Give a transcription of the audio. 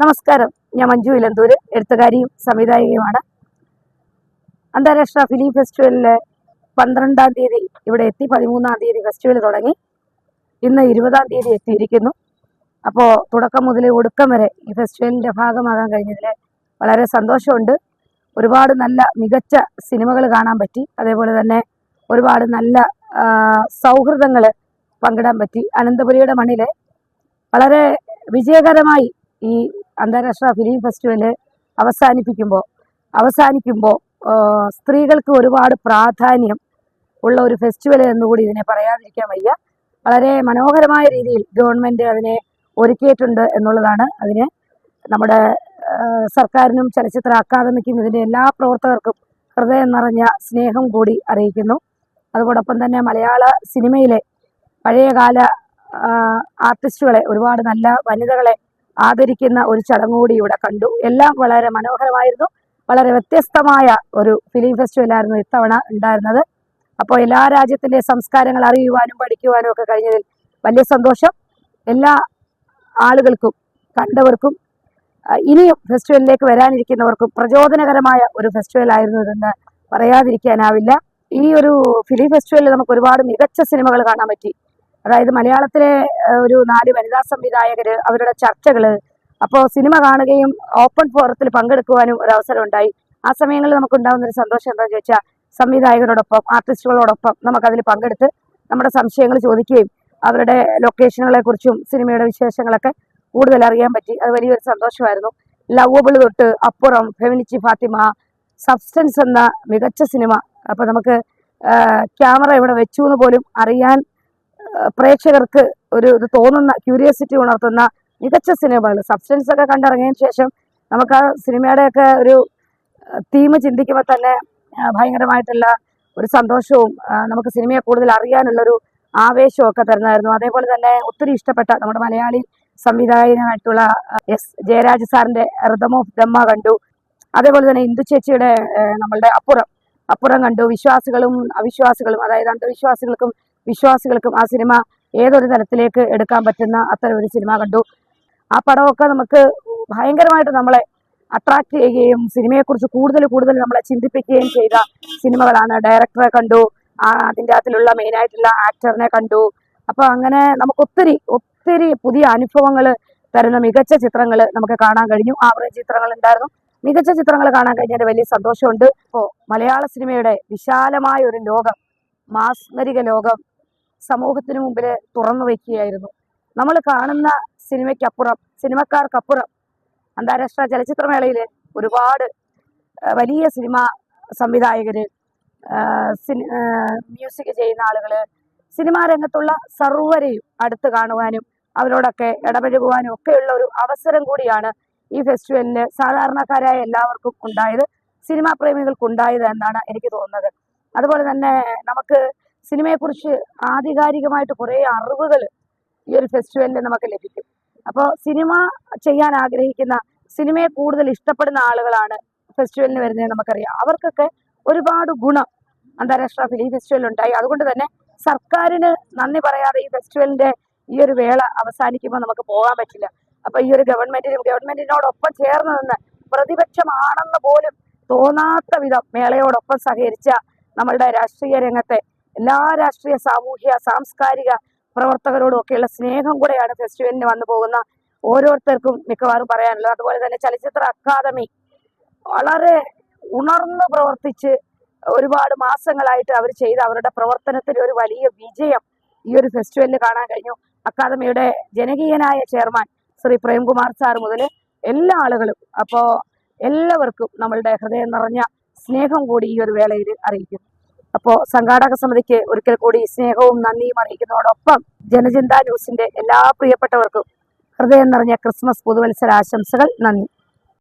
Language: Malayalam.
നമസ്കാരം. ഞാൻ മഞ്ജു ഇലന്തൂര് എഴുത്തുകാരിയും സംവിധായികയുമാണ്. അന്താരാഷ്ട്ര ഫിലിം ഫെസ്റ്റിവലിൽ പന്ത്രണ്ടാം തീയതി ഇവിടെ എത്തി പതിമൂന്നാം തീയതി ഫെസ്റ്റിവൽ തുടങ്ങി. ഇന്ന് ഇരുപതാം തീയതി എത്തിയിരിക്കുന്നു. അപ്പോൾ തുടക്കം മുതൽ ഒടുക്കം വരെ ഈ ഫെസ്റ്റിവലിന്റെ ഭാഗമാകാൻ കഴിഞ്ഞതിൽ വളരെ സന്തോഷമുണ്ട്. ഒരുപാട് നല്ല മികച്ച സിനിമകൾ കാണാൻ പറ്റി. അതേപോലെ തന്നെ ഒരുപാട് നല്ല സൗഹൃദങ്ങൾ പങ്കിടാൻ പറ്റി. അനന്തപുരിയുടെ മണ്ണിൽ വളരെ വിജയകരമായി ഈ അന്താരാഷ്ട്ര ഫിലിം ഫെസ്റ്റിവൽ അവസാനിപ്പിക്കുമ്പോൾ അവസാനിക്കുമ്പോൾ സ്ത്രീകൾക്ക് ഒരുപാട് പ്രാധാന്യം ഉള്ള ഒരു ഫെസ്റ്റിവൽ എന്നുകൂടി ഇതിനെ പറയാതിരിക്കാൻ വയ്യ. വളരെ മനോഹരമായ രീതിയിൽ ഗവൺമെന്റ് അതിനെ ഒരുക്കിയിട്ടുണ്ട് എന്നുള്ളതാണ് അതിന് നമ്മുടെ സർക്കാരിനും ചലച്ചിത്ര അക്കാദമിക്കും ഇതിന്റെ എല്ലാ പ്രവർത്തകർക്കും ഹൃദയം നിറഞ്ഞ സ്നേഹം കൂടി അറിയിക്കുന്നു. അതോടൊപ്പം തന്നെ മലയാള സിനിമയിലെ പഴയകാല ആർട്ടിസ്റ്റുകളെ ഒരുപാട് നല്ല വനിതകളെ ആദരിക്കുന്ന ഒരു ചടങ്ങുകൂടി ഇവിടെ കണ്ടു. എല്ലാം വളരെ മനോഹരമായിരുന്നു. വളരെ വ്യത്യസ്തമായ ഒരു ഫിലിം ഫെസ്റ്റിവലായിരുന്നു ഇത്തവണ ഉണ്ടായിരുന്നത്. അപ്പോൾ എല്ലാ രാജ്യത്തിന്റെ സംസ്കാരങ്ങൾ അറിയുവാനും പഠിക്കുവാനും ഒക്കെ കഴിഞ്ഞതിൽ വലിയ സന്തോഷം. എല്ലാ ആളുകൾക്കും കണ്ടവർക്കും ഇനിയും ഫെസ്റ്റിവലിലേക്ക് വരാനിരിക്കുന്നവർക്കും പ്രചോദനകരമായ ഒരു ഫെസ്റ്റിവൽ ആയിരുന്നു ഇതെന്ന് പറയാതിരിക്കാനാവില്ല. ഈ ഒരു ഫിലിം ഫെസ്റ്റിവലിൽ നമുക്ക് ഒരുപാട് മികച്ച സിനിമകൾ കാണാൻ പറ്റി. അതായത് മലയാളത്തിലെ ഒരു നാല് വനിതാ സംവിധായകർ അവരുടെ ചർച്ചകൾ അപ്പോൾ സിനിമ കാണുകയും ഓപ്പൺ ഫോറത്തിൽ പങ്കെടുക്കുവാനും ഒരു അവസരം ഉണ്ടായി ആ സമയങ്ങളിൽ നമുക്ക് ഉണ്ടാകുന്ന ഒരു സന്തോഷം എന്താണെന്ന് ചോദിച്ചാൽ സംവിധായകരോടൊപ്പം ആർട്ടിസ്റ്റുകളോടൊപ്പം നമുക്കതിൽ പങ്കെടുത്ത് നമ്മുടെ സംശയങ്ങൾ ചോദിക്കുകയും അവരുടെ ലൊക്കേഷനുകളെ കുറിച്ചും സിനിമയുടെ വിശേഷങ്ങളൊക്കെ കൂടുതൽ അറിയാൻ പറ്റി. അത് വലിയൊരു സന്തോഷമായിരുന്നു. ലവബിൾ തൊട്ട് അപ്പുറം ഫെമിനിച്ചി ഫാത്തിമ സബ്സ്റ്റൻസ് എന്ന മികച്ച സിനിമ. അപ്പോൾ നമുക്ക് ക്യാമറ ഇവിടെ വെച്ചു എന്ന് പോലും അറിയാൻ പ്രേക്ഷകർക്ക് ഒരു ഇത് തോന്നുന്ന ക്യൂരിയോസിറ്റി ഉണർത്തുന്ന മികച്ച സിനിമകൾ. സബ്സ്റ്റൻസ് ഒക്കെ കണ്ടിറങ്ങിയതിന് ശേഷം നമുക്ക് ആ സിനിമയുടെയൊക്കെ ഒരു തീം ചിന്തിക്കുമ്പോൾ തന്നെ ഭയങ്കരമായിട്ടുള്ള ഒരു സന്തോഷവും നമുക്ക് സിനിമയെ കൂടുതൽ അറിയാനുള്ളൊരു ആവേശവും ഒക്കെ തരുന്നതായിരുന്നു. അതേപോലെ തന്നെ ഒത്തിരി ഇഷ്ടപ്പെട്ട നമ്മുടെ മലയാളി സംവിധായകനായിട്ടുള്ള എസ് ജയരാജ് സാറിന്റെ റിതം ഓഫ് ദമ്മ കണ്ടു. അതേപോലെ തന്നെ ഇന്ദു ചേച്ചിയുടെ നമ്മളുടെ അപ്പുറം അപ്പുറം കണ്ടു. വിശ്വാസികളും അവിശ്വാസികളും അതായത് അന്ധവിശ്വാസികൾക്കും വിശ്വാസികൾക്കും ആ സിനിമ ഏതൊരു തരത്തിലേക്ക് എടുക്കാൻ പറ്റുന്ന അത്തരം ഒരു സിനിമ കണ്ടു. ആ പടമൊക്കെ നമുക്ക് ഭയങ്കരമായിട്ട് നമ്മളെ അട്രാക്ട് ചെയ്യുകയും സിനിമയെക്കുറിച്ച് കൂടുതൽ കൂടുതൽ നമ്മളെ ചിന്തിപ്പിക്കുകയും ചെയ്ത സിനിമകളാണ്. ഡയറക്ടറെ കണ്ടു അതിന്റെ അകത്തിലുള്ള മെയിനായിട്ടുള്ള ആക്ടറിനെ കണ്ടു. അപ്പോൾ അങ്ങനെ നമുക്ക് ഒത്തിരി ഒത്തിരി പുതിയ അനുഭവങ്ങൾ തരുന്ന മികച്ച ചിത്രങ്ങൾ നമുക്ക് കാണാൻ കഴിഞ്ഞു. ആവറേജ് ചിത്രങ്ങൾ ഉണ്ടായിരുന്നു. മികച്ച ചിത്രങ്ങൾ കാണാൻ കഴിഞ്ഞതിൽ വലിയ സന്തോഷമുണ്ട്. ഇപ്പോൾ മലയാള സിനിമയുടെ വിശാലമായ ഒരു ലോകം മാസ്മരിക ലോകം സമൂഹത്തിന് മുമ്പിൽ തുറന്നു വയ്ക്കുകയായിരുന്നു. നമ്മൾ കാണുന്ന സിനിമയ്ക്കപ്പുറം സിനിമക്കാർക്കപ്പുറം അന്താരാഷ്ട്ര ചലച്ചിത്രമേളയിൽ ഒരുപാട് വലിയ സിനിമ സംവിധായകർ മ്യൂസിക് ചെയ്യുന്ന ആളുകൾ സിനിമാ രംഗത്തുള്ള സർവരെയും അടുത്ത് കാണുവാനും അവരോടൊക്കെ ഇടപഴകുവാനും ഒക്കെയുള്ള ഒരു അവസരം കൂടിയാണ് ഈ ഫെസ്റ്റിവലിന് സാധാരണക്കാരായ എല്ലാവർക്കും ഉണ്ടായത് സിനിമാ പ്രേമികൾക്ക് ഉണ്ടായത് എന്നാണ് എനിക്ക് തോന്നുന്നത്. അതുപോലെ തന്നെ നമുക്ക് സിനിമയെക്കുറിച്ച് ആധികാരികമായിട്ട് കുറേ അറിവുകൾ ഈ ഒരു ഫെസ്റ്റിവലിൽ നമുക്ക് ലഭിക്കും. അപ്പോൾ സിനിമ ചെയ്യാൻ ആഗ്രഹിക്കുന്ന സിനിമയെ കൂടുതൽ ഇഷ്ടപ്പെടുന്ന ആളുകളാണ് ഫെസ്റ്റിവലിന് വരുന്നത് നമുക്കറിയാം. അവർക്കൊക്കെ ഒരുപാട് ഗുണം അന്താരാഷ്ട്ര ഫിലിം ഫെസ്റ്റിവൽ ഉണ്ടായി അതുകൊണ്ട് തന്നെ സർക്കാരിന് നന്ദി പറയാതെ ഈ ഫെസ്റ്റിവലിന്റെ ഈ ഒരു വേള അവസാനിക്കുമ്പോൾ നമുക്ക് പോകാൻ പറ്റില്ല. അപ്പൊ ഈ ഒരു ഗവൺമെന്റിനും ഗവൺമെന്റിനോടൊപ്പം ചേർന്ന് നിന്ന് പ്രതിപക്ഷമാണെന്ന് പോലും തോന്നാത്ത വിധം മേളയോടൊപ്പം സഹകരിച്ച നമ്മളുടെ രാഷ്ട്രീയ രംഗത്തെ എല്ലാ രാഷ്ട്രീയ സാമൂഹ്യ സാംസ്കാരിക പ്രവർത്തകരോടും ഒക്കെയുള്ള സ്നേഹം കൂടെയാണ് ഫെസ്റ്റിവലിന് വന്നു പോകുന്ന ഓരോരുത്തർക്കും മിക്കവാറും പറയാനുള്ളത്. അതുപോലെ തന്നെ ചലച്ചിത്ര അക്കാദമി വളരെ ഉണർന്നു പ്രവർത്തിച്ച് ഒരുപാട് മാസങ്ങളായിട്ട് അവർ ചെയ്ത അവരുടെ പ്രവർത്തനത്തിൽ ഒരു വലിയ വിജയം ഈ ഒരു ഫെസ്റ്റിവലിൽ കാണാൻ കഴിഞ്ഞു. അക്കാദമിയുടെ ജനകീയനായ ചെയർമാൻ ശ്രീ പ്രേംകുമാർ സാർ മുതൽ എല്ലാ ആളുകളും അപ്പോൾ എല്ലാവർക്കും നമ്മളുടെ ഹൃദയം നിറഞ്ഞ സ്നേഹം കൂടി ഈ ഒരു വേളയിൽ അറിയിക്കുന്നു. അപ്പോൾ സംഘാടക സമിതിക്ക് ഒരിക്കൽ കൂടി സ്നേഹവും നന്ദിയും അറിയിക്കുന്നതോടൊപ്പം ജനചിന്ത ന്യൂസിന്റെ എല്ലാ പ്രിയപ്പെട്ടവർക്കും ഹൃദയം നിറഞ്ഞ ക്രിസ്മസ് പുതുവത്സര ആശംസകൾ നന്ദി.